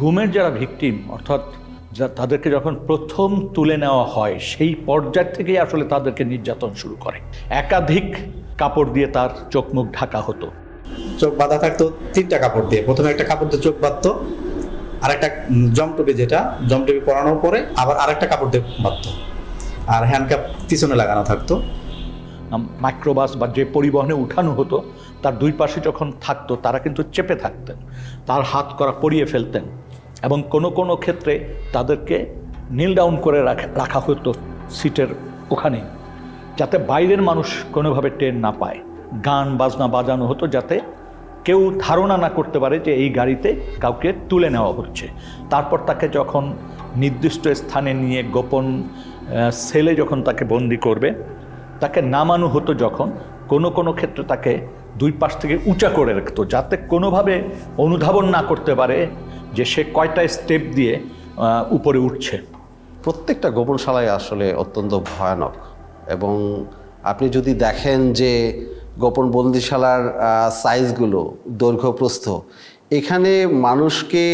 গুমের যারা ভিকটিম অর্থাৎ যা- তাদেরকে যখন প্রথম তুলে নেওয়া হয় সেই পর্যায় থেকেই আসলে তাদেরকে নির্যাতন শুরু করে। একাধিক কাপড় দিয়ে তার চোখ মুখ ঢাকা হতো। চোখ বাঁধা থাকতো তিনটা কাপড় দিয়ে। প্রথমে একটা কাপড় দিয়ে চোখ বাঁধতো আর একটা জমটুপি যেটা জমটুপি পরানোর পরে আবার আরেকটা কাপড় দিয়ে বাঁধতো। আর হ্যান্ডকাপ পিছনে লাগানো থাকতো। মাইক্রোবাস বা যে পরিবহনে উঠানো হতো তার দুই পাশে যখন থাকতো তারা কিন্তু চেপে থাকতেন। তার হাত করা পরিয়ে ফেলতেন। এবং কোনো কোনো ক্ষেত্রে তাদেরকে নীল ডাউন করে রাখা হতো সিটের ওখানে, যাতে বাইরের মানুষ কোনোভাবে টের না পায়। গান, বাজনা, বাজানো হতো যাতে কেউ ধারণা না করতে পারে যে এই গাড়িতে কাউকে তুলে নেওয়া হচ্ছে। তারপর তাকে যখন নির্দিষ্ট স্থানে নিয়ে গোপন সেলে যখন তাকে বন্দি করবে, তাকে নামানো হতো যখন, কোনো কোনো ক্ষেত্রে তাকে দুই পাশ থেকে উঁচা করে রাখতো, যাতে কোনোভাবে অনুধাবন না করতে পারে যে সে কয়টা স্টেপ দিয়ে উপরে উঠছে। প্রত্যেকটা গোপনশালায় আসলে অত্যন্ত ভয়ানক এবং আপনি যদি দেখেন যে গোপন বন্দিশালার সাইজগুলো দৈর্ঘ্যপ্রস্থ এখানে মানুষকে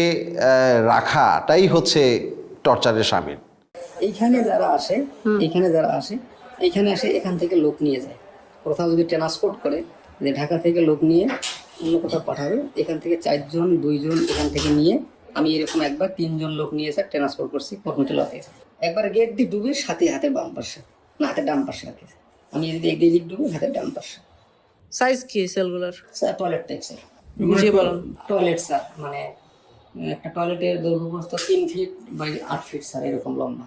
রাখাটাই হচ্ছে টর্চারের সামিল এইখানে যারা আসে এইখানে যারা আসে এইখানে আসে এখান থেকে লোক নিয়ে যায়। কোথাও যদি ট্রান্সপোর্ট করে যে ঢাকা থেকে লোক নিয়ে অন্য কোথাও পাঠাবে এখান থেকে চারজন দুইজন এখান থেকে নিয়ে আমি এরকম একবার তিনজন লোক নিয়ে স্যার ট্রান্সপোর্ট করছি কর্মটি লতে একবার গেট দিয়ে ডুবে সাথে হাতে বাম পাশে না হাতে ডান পাশে রাখি আমি যদি একদিক দিক ডুবে হাতে ডান পাশে। সাইজ কি সেলগুলোর স্যার টয়লেট টাইপ স্যার বুঝিয়ে বলুন। টয়লেট স্যার মানে একটা টয়লেটের দৈর্ঘ্য প্রস্থ তিন ফিট বাই আট ফিট স্যার এরকম লম্বা।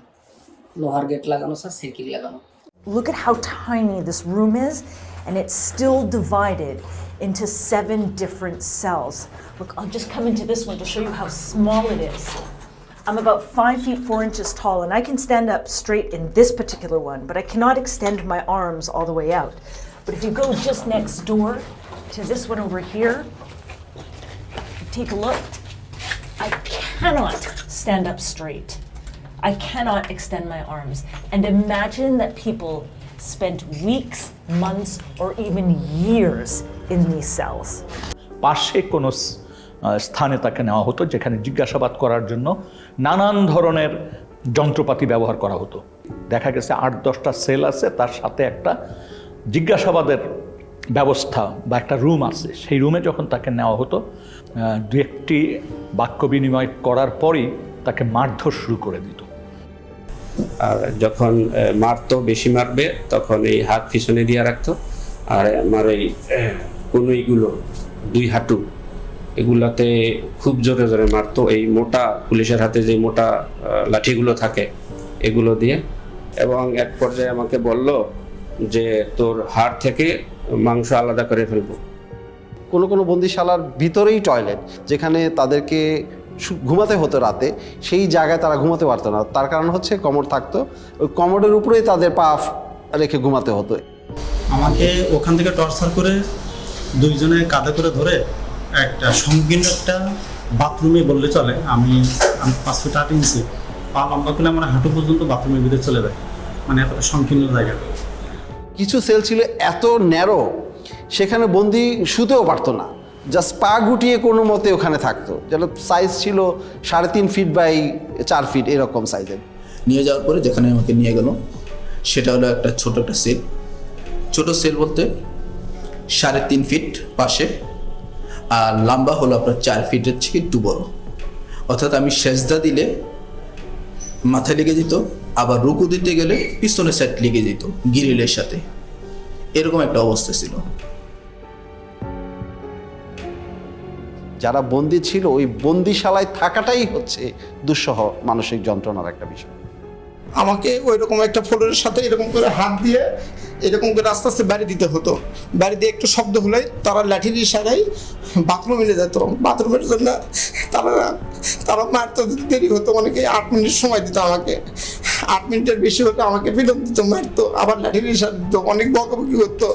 লোহার গেট লাগানো স্যার সাইকেল লাগানো। Look at how tiny this room is, and it's still divided. Into seven different cells. Look, I'll just come into this one to show you how small it is. I'm about five feet four inches tall, and I can stand up straight in this particular one, but I cannot extend my arms all the way out. But if you go just next door to this one over here, take a look. I cannot stand up straight. I cannot extend my arms. And imagine that people spent weeks, months, or even years in these cells. পাশে কোনো স্থানে তাকে নেওয়া হতো যেখানে জিজ্ঞাসাবাদ করার জন্য নানান ধরনের যন্ত্রপাতি ব্যবহার করা হতো। দেখা গেছে আট দশটা সেল আছে তার সাথে একটা জিজ্ঞাসাবাদের ব্যবস্থা বা একটা রুম আছে। সেই রুমে যখন তাকে নেওয়া হতো দু একটি বাক্য বিনিময় করার পরই তাকে মারধর শুরু করে দিত। আর যখন মারতো বেশি মারবে তখন এই হাত পিছনে দিয়ে রাখতো। আর আমার এই কনুইগুলো দুই হাঁটু এগুলাতে খুব জোরে জোরে মারতো। এই মোটা পুলিশের হাতে যে মোটা লাঠিগুলো থাকে এগুলো দিয়ে। এবং এক পর্যায়ে আমাকে বলল যে তোর হাড় থেকে মাংস আলাদা করে ফেলব। কোনো কোনো বন্দিশালার ভিতরেই টয়লেট যেখানে তাদেরকে ঘুমাতে হতো রাতে সেই জায়গায় তারা ঘুমাতে পারতো না। তার কারণ হচ্ছে কমর থাকতো ওই কমরের উপরেই তাদের পা ফ- রেখে ঘুমাতে হতো। আমাকে ওখান থেকে টর্চার করে দুইজনে কাঁধে করে ধরে একটা সংকীর্ণ একটা বাথরুমে বললে চলে। আমি আমি পাঁচ ফুট আট ইঞ্চি। পা লম্বা করলে আমার হাঁটু পর্যন্ত বাথরুমের ভিতরে চলে যায়। মানে এতটা সংকীর্ণ জায়গা। কিছু সেল ছিল এত ন্যারো সেখানে বন্দি শুতেও পারতো না। জাস্ট পা গুটিয়ে কোনো মতে ওখানে থাকতো। যেন সাইজ ছিল সাড়ে তিন ফিট বাই চার ফিট এরকম সাইজের নিয়ে যাওয়ার পরে যেখানে আমাকে নিয়ে গেল সেটা হলো একটা ছোট একটা সেল ছোট সেল বলতে সাড়ে তিন ফিট পাশে। আর লম্বা হলো আপনার চার ফিটের থেকে একটু বড়। অর্থাৎ আমি সেজদা দিলে মাথায় লেগে যেত, আবার রুকু দিতে গেলে পিছনের সাইড লেগে যেত, গিরিলের সাথে। এরকম একটা অবস্থা ছিল। যারা বন্দি ছিল, ওই বন্দিশালায় থাকাটাই হচ্ছে দুঃসহ মানসিক যন্ত্রণার একটা বিষয়। আমাকে ওই রকম একটা ফ্লোরের সাথে এরকম করে হাত দিয়ে এরকম করে আস্তে আস্তে বাড়ি দিতে হতো। বাড়ি দিয়ে একটু শব্দ হলেই তারা লাঠির ইশারায় বাথরুম নিয়ে যেত। বাথরুমের জন্য তারা তারা মারতে দেরি হতো, অনেকে আট মিনিট সময় দিত আমাকে। আট মিনিটের বেশি হতো আমাকে বিলম্ব দিত, মারতো, আবার লাঠির ইশারা দিত, অনেক বকাবকি করতো।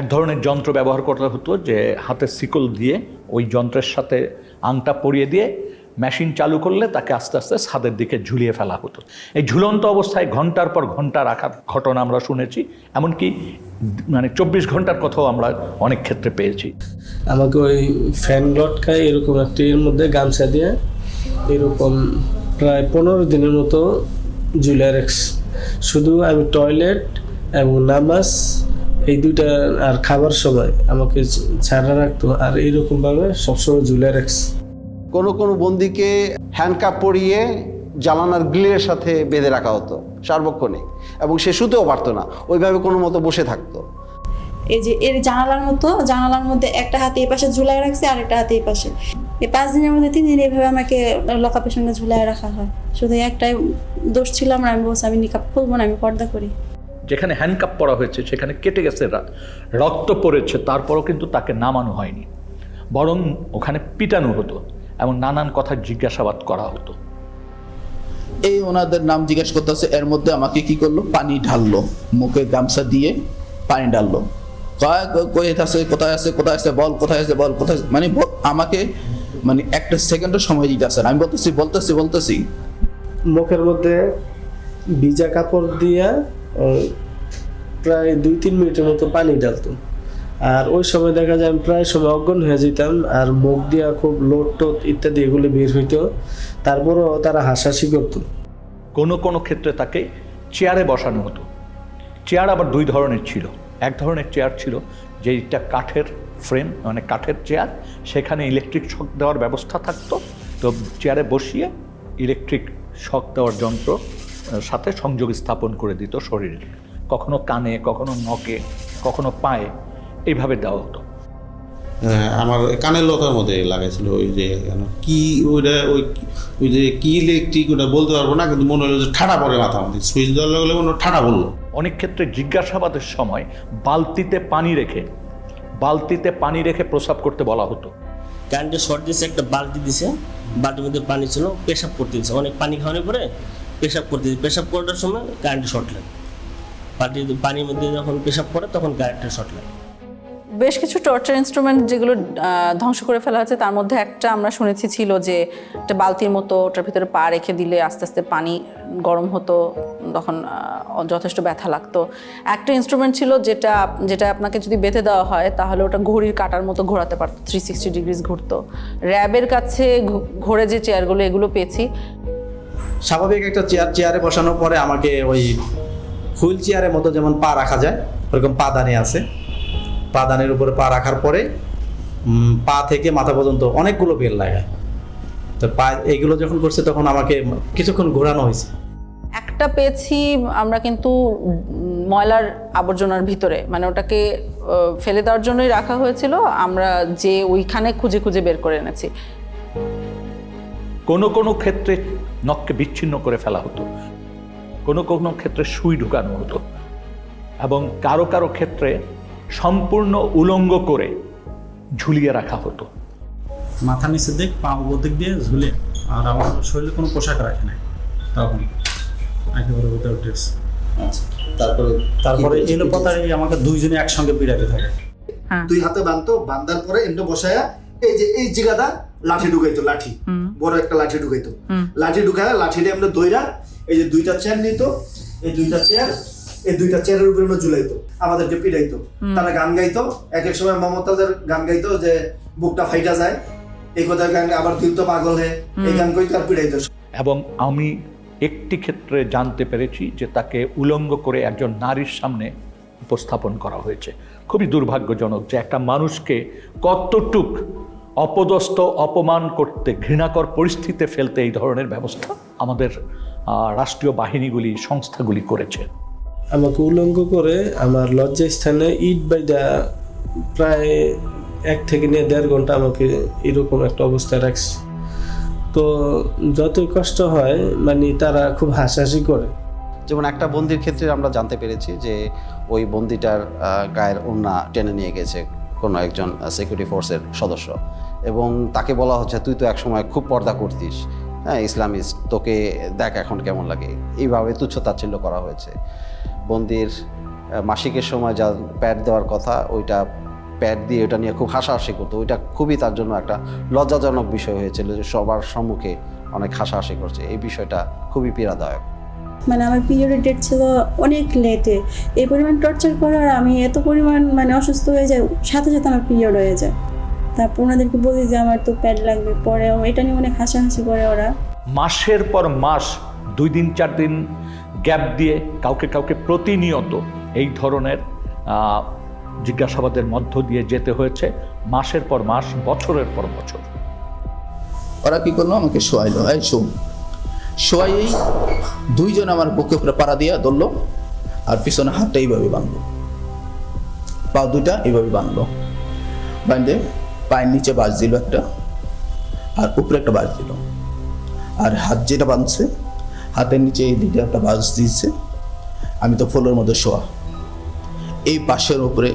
এক ধরনের যন্ত্র ব্যবহার করতে হতো যে হাতে শিকল দিয়ে ওই যন্ত্রের সাথে আংটা পরিয়ে দিয়ে মেশিন চালু করলে তাকে আস্তে আস্তে ছাদের দিকে ঝুলিয়ে ফেলা হতো। এই ঝুলন্ত অবস্থায় ঘণ্টার পর ঘণ্টা রাখার ঘটনা আমরা শুনেছি, এমনকি মানে চব্বিশ ঘণ্টার কথাও আমরা অনেক ক্ষেত্রে পেয়েছি। আমাকে ওই ফ্যান লটকায় এরকম একটি মধ্যে গামছা দিয়ে এরকম প্রায় পনেরো দিনের মতো ঝুলে রাখছি। শুধু আমি টয়লেট এবং নামাজ এই দুইটা আর খাবার সময় আমাকে ছাড়া রাখতো, আর এইরকমভাবে সবসময় ঝুলে রাখছি। কোনো কোনো বন্দিকে হ্যান্ডকাপ পরিয়ে জ্বালানার গ্রিলের সাথে বেঁধে রাখা হতো সার্বক্ষণিক। এবং সে শুতেও পারতো না ওইভাবে কোনো মতো বসে থাকতো। এই যে এর জানালার মতো জানালার মধ্যে একটা হাতে এই পাশে ঝুলাই রাখছে আর একটা হাতে এই পাশে। এই পাঁচ দিনের মধ্যে তিন দিন এইভাবে আমাকে লকাপের সঙ্গে ঝুলাই রাখা হয়। শুধু একটাই দোষ ছিল আমার আমি বলছি আমি নিকাপ খুলবো না আমি পর্দা করি। যেখানে হ্যান্ডকাপ পরা হয়েছে সেখানে কেটে গেছে রা- রক্ত পড়েছে তারপরও কিন্তু তাকে নামানো হয়নি। বরং ওখানে পিটানো হতো। এবং নানান কথা জিজ্ঞাসাবাদ করা হতো। এই ওনাদের নাম জিজ্ঞেস করতেছে এর মধ্যে আমাকে কি করল? পানি ঢাললো মুখে গামছা দিয়ে পানি ঢাললো। কয় আছে কোথায় আছে কোথায় আছে বল কোথায় আছে বল কোথায় আছে? মানে আমাকে মানে একটা সেকেন্ডের সময় দিতে আসে আমি বলতেছি বলতেছি বলতেছি। মুখের মধ্যে ভিজা কাপড় দিয়া প্রায় দুই তিন মিনিটের মতো পানি ডালতো আর ওই সময় দেখা যায় আমি প্রায় সময় অজ্ঞান হয়ে যেতাম, আর মুখ দিয়া খুব লোট টোট ইত্যাদি এগুলো বের হইতো। তারপরও তারা হাসাহাসি করতো। কোনো কোনো ক্ষেত্রে তাকে চেয়ারে বসানো হতো। চেয়ার আবার দুই ধরনের ছিল। এক ধরনের চেয়ার ছিল, যেইটা কাঠের ফ্রেম মানে কাঠের চেয়ার, সেখানে ইলেকট্রিক শক দেওয়ার ব্যবস্থা থাকতো। তো চেয়ারে বসিয়ে ইলেকট্রিক শক দেওয়ার যন্ত্র সাথে সংযোগ স্থাপন করে দিত শরীরে। কখনো কানে, কখনো নখে, কখনো পায়ে। এইভাবে দেওয়া হতো। হ্যাঁ, আমার কানের লতার মধ্যে লাগাইছিল ওই যে কেন কি ওইটা ওই ওই যে কি ইলেকট্রিক ওটা বলতে পারব না কিন্তু মনে হলো যে ঠাটা পড়ে মাথা আমাদের সুইচ দেওয়ার লাগলে মনে ঠাডা বলল অনেক ক্ষেত্রে জিজ্ঞাসাবাদের সময় বালতিতে পানি রেখে বালতিতে পানি রেখে প্রস্রাব করতে বলা হতো। কারেন্টে শর্ট দিয়েছে একটা বালতি দিছে বালতির মধ্যে পানি ছিল পেশাব করতে দিচ্ছে অনেক পানি খাওয়ানোর পরে পেশাব করতে দিচ্ছে পেশাব করার সময় কারেন্টে শর্ট লাগে। পানি পানির মধ্যে যখন পেশাব করে তখন কারেন্টের শর্ট লাগে। বেশ কিছু টর্চার ইনস্ট্রুমেন্ট যেগুলো ধ্বংস করে ফেলা হয়েছে, তার মধ্যে একটা আমরা শুনেছি ছিল যে একটা বালতির মতো ওটার ভিতরে পা রেখে দিলে আস্তে আস্তে পানি গরম হতো, তখন যথেষ্ট ব্যথা লাগতো। একটা ইনস্ট্রুমেন্ট ছিল যেটা যেটা আপনাকে যদি বেঁধে দেওয়া হয়, তাহলে ওটা ঘড়ির কাটার মতো ঘোরাতে পারতো থ্রি সিক্সটি ডিগ্রিজ ঘুরতো। র্যাবের কাছে ঘোরে যে চেয়ারগুলো এগুলো পেয়েছি। স্বাভাবিক একটা চেয়ার চেয়ারে বসানোর পরে আমাকে ওই হুইল চেয়ারের মতো যেমন পা রাখা যায়, ওরকম পাদানি আছে। পাদানির উপরে পা রাখার পরে পা থেকে মাথা পর্যন্ত অনেকগুলো বেল লাগায়। তো পা এইগুলো যখন করছে তখন আমাকে কিছুক্ষণ ঘোরানো হয়েছে। একটা পেয়েছি আমরা কিন্তু ময়লার আবর্জনার ভিতরে। মানে ওটাকে ফেলে দেওয়ার জন্যই রাখা হয়েছিল। আমরা যে ওইখানে খুঁজে খুঁজে বের করে এনেছি। কোনো কোনো ক্ষেত্রে নখকে বিচ্ছিন্ন করে ফেলা হতো। কোনো কোনো ক্ষেত্রে সুই ঢুকানো হতো। এবং কারও কারও ক্ষেত্রে সম্পূর্ণ উলঙ্গ করে ঝুলিয়ে রাখা হতো। মাথা নিচে দিক পা উপর দিক দিয়ে ঝুলে আর আমার শরীরে কোনো পোশাক রাখে নাই। তখন একেবারে উইদাউট ড্রেস তারপরে তারপরে এলো পাতায় আমাকে দুইজনে একসঙ্গে পিড়াতে থাকে। দুই হাতে বানতো বান্ধার পরে এমনি বসায়া এই যে এই জায়গাটা লাঠি ঢুকাইতো লাঠি। বড় একটা লাঠি ঢুকাইতো। লাঠি ঢুকায় লাঠিটা এমনি দইরা এই যে দুইটা চেয়ার নিত এই দুইটা চেয়ার এই দুইটা চেয়ারের উপরে ঝুলাইতো আমাদেরকে পিড়াইতো তারা গান গাইতো এক এক সময় মমতাজের গান গাইতো যে বুকটা ফাইটা যায় এই কথা গান আবার তুই তো পাগল হে এই গান কইতো আর পিড়াইতো এবং আমি একটি ক্ষেত্রে জানতে পেরেছি যে তাকে উলঙ্গ করে একজন নারীর সামনে উপস্থাপন করা হয়েছে। খুবই দুর্ভাগ্যজনক যে একটা মানুষকে কতটুক অপদস্থ অপমান করতে ঘৃণাকর পরিস্থিতিতে ফেলতে এই ধরনের ব্যবস্থা আমাদের আহ, রাষ্ট্রীয় বাহিনীগুলি সংস্থাগুলি করেছে। আমাকে উলঙ্গ করে আমার লজ্জা স্থানে ইট বাইদা প্রায় এক থেকে নিয়ে দেড় ঘণ্টা আমাকে এরকম একটা অবস্থায় রাখছে। তো যতই কষ্ট হয় মানে তারা খুব হাসাহাসি করে। যেমন একটা বন্দির ক্ষেত্রে আমরা জানতে পেরেছি যে ওই বন্দিটার গায়ের ওড়না টেনে নিয়ে গেছে কোনো একজন সিকিউরিটি ফোর্সের সদস্য। এবং তাকে বলা হচ্ছে, তুই তো একসময় খুব পর্দা করতিস। হ্যাঁ ইসলামিস্ট, তোকে দেখ এখন কেমন লাগে। এইভাবে তুচ্ছ তাচ্ছিল্য করা হয়েছে। বন্দির মাসিকের সময় যা প্যাড দেওয়ার কথা ওইটা প্যাড দিয়ে ওটা নিয়ে খুব হাসাহাসি করতো। ওইটা খুবই তার জন্য একটা লজ্জাজনক বিষয় হয়েছিল যে সবার সম্মুখে অনেক হাসাহাসি করছে। এই বিষয়টা খুবই পীড়াদায়ক। মানে আমার পিরিয়ডের ডেট ছিল অনেক লেটে এই পরিমাণ টর্চার করার আমি এত পরিমাণ মানে অসুস্থ হয়ে যাই সাথে সাথে আমার পিরিয়ড হয়ে যায়। তারপর ওনাদেরকে বলি যে আমার তো প্যাড লাগবে। পরে এটা নিয়ে অনেক হাসাহাসি করে ওরা। মাসের পর মাস দুই দিন চার দিন গ্যাপ দিয়ে কাউকে কাউকে প্রতিনিয়ত এই ধরনের জিজ্ঞাসাবাদের মধ্য দিয়ে যেতে হয়েছে মাসের পর মাস, বছরের পর বছর। ওরা কি করল? আমাকে শোয়াইলো। এই, শোন। শোয়াইয়েই দুইজন আমার বুকে উপরে পাড়া দিয়া ধরলো আর পিছনে হাতটা এইভাবে বাঁধলো। পা দুইটা এইভাবে বাঁধলো। বাঁধে পায়ের নিচে বাজ দিল একটা আর উপরে একটা বাজ দিল। আর হাত যেটা বাঁধছে হাতের নিচে এই দিকে একটা বাস দিয়েছে। আমি তো ফোলের মধ্যে শোয়া। এই পাশের উপরে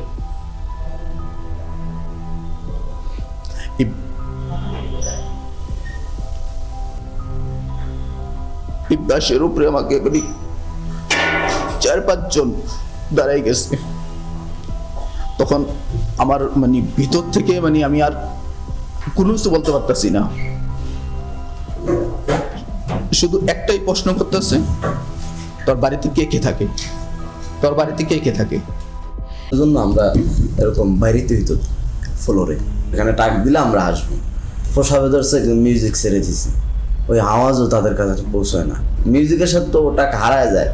বাসের উপরে আমাকে এখনই চার পাঁচজন দাঁড়াই গেছে। তখন আমার মানে ভিতর থেকে মানে আমি আর কোনো কিছু বলতে পারতেছি না। শুধু একটাই প্রশ্ন করতেছে, তোর বাড়িতে কে কে থাকে? তোর বাড়িতে কে কে থাকে? জন্য আমরা এরকম বাইরেতে হইতো ফ্লোরে। এখানে টাক দিলে আমরা আসব। প্রসাবে ধরছে মিউজিক ছেড়ে দিছে ওই আওয়াজও তাদের কাছে পৌঁছায় না। মিউজিকের সাথে তো ওটা হারায় যায়।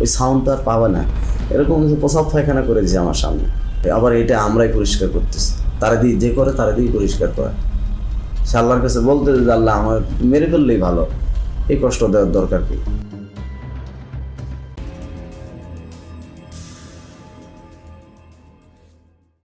ওই সাউন্ড তো আর পাবে না। এরকম কিছু প্রসাব পায়খানা করে দিয়েছে আমার সামনে। আবার এটা আমরাই পরিষ্কার করতেছি। তারা দিয়ে যে করে, তারা দিয়ে পরিষ্কার করে। সে আল্লাহর কাছে বলতে যে, আল্লাহ আমার মেরে ফেললেই ভালো। এই কষ্ট দেওয়ার দরকার কি?